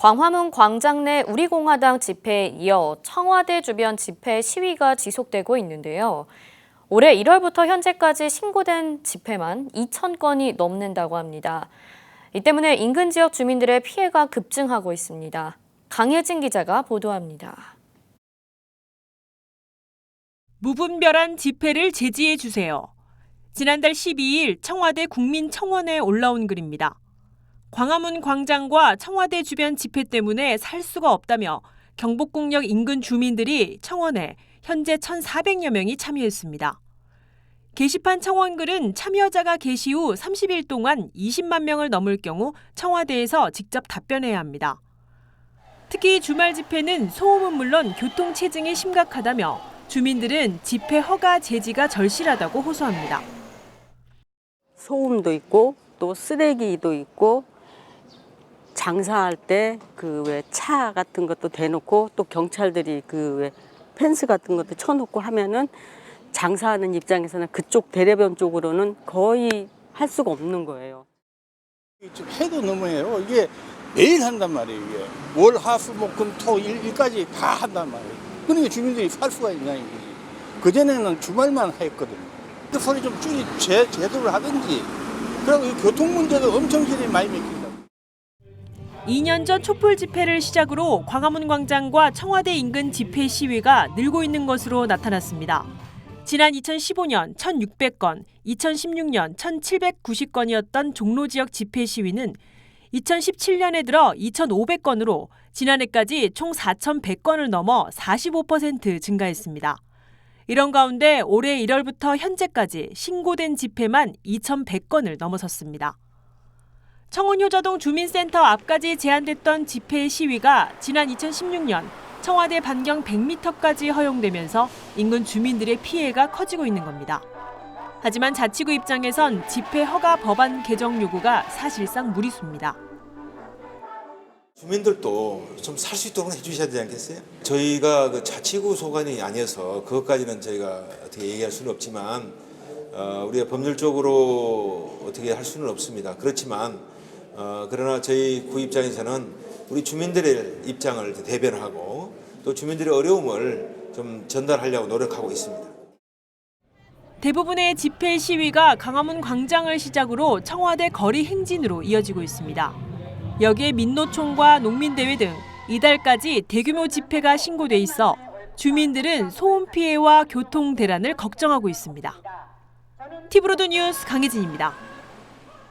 광화문 광장 내 우리공화당 집회에 이어 청와대 주변 집회 시위가 지속되고 있는데요. 올해 1월부터 현재까지 신고된 집회만 2천 건이 넘는다고 합니다. 이 때문에 인근 지역 주민들의 피해가 급증하고 있습니다. 강혜진 기자가 보도합니다. 무분별한 집회를 제지해 주세요. 지난달 12일 청와대 국민청원에 올라온 글입니다. 광화문 광장과 청와대 주변 집회 때문에 살 수가 없다며 경복궁역 인근 주민들이 청원에 현재 1,400여 명이 참여했습니다. 게시판 청원글은 참여자가 게시 후 30일 동안 20만 명을 넘을 경우 청와대에서 직접 답변해야 합니다. 특히 주말 집회는 소음은 물론 교통 체증이 심각하다며 주민들은 집회 허가 제지가 절실하다고 호소합니다. 소음도 있고 또 쓰레기도 있고 장사할 때 그 왜 차 같은 것도 대놓고 또 경찰들이 그 왜 펜스 같은 것도 쳐놓고 하면은 장사하는 입장에서는 그쪽 대려변 쪽으로는 거의 할 수가 없는 거예요. 지금 해도 너무해요. 이게 매일 한단 말이에요. 이게 월, 하 수, 목, 금, 토, 일, 일까지 다 한단 말이에요. 그러니까 주민들이 살 수가 있냐 이거지. 그 전에는 주말만 했거든요. 그 소리 좀 줄이 제, 제도를 하든지. 그리고 이 교통 문제도 엄청 길이 많이 맥힌다. 2년 전 촛불 집회를 시작으로 광화문 광장과 청와대 인근 집회 시위가 늘고 있는 것으로 나타났습니다. 지난 2015년 1,600건, 2016년 1,790건이었던 종로 지역 집회 시위는 2017년에 들어 2,500건으로 지난해까지 총 4,100건을 넘어 45% 증가했습니다. 이런 가운데 올해 1월부터 현재까지 신고된 집회만 2,100건을 넘어섰습니다. 청원효자동 주민센터 앞까지 제한됐던 집회 시위가 지난 2016년 청와대 반경 100m까지 허용되면서 인근 주민들의 피해가 커지고 있는 겁니다. 하지만 자치구 입장에선 집회 허가 법안 개정 요구가 사실상 무리수입니다. 주민들도 좀 살 수 있도록 해주셔야 되지 않겠어요? 저희가 그 자치구 소관이 아니어서 그것까지는 저희가 어떻게 얘기할 수는 없지만 어, 우리가 법률적으로 어떻게 할 수는 없습니다. 그렇지만 어, 그러나 저희 구 입장에서는 우리 주민들의 입장을 대변하고 또 주민들의 어려움을 좀 전달하려고 노력하고 있습니다. 대부분의 집회 시위가 강화문 광장을 시작으로 청와대 거리 행진으로 이어지고 있습니다. 여기에 민노총과 농민대회 등 이달까지 대규모 집회가 신고돼 있어 주민들은 소음 피해와 교통 대란을 걱정하고 있습니다. 티브로드 뉴스 강혜진입니다.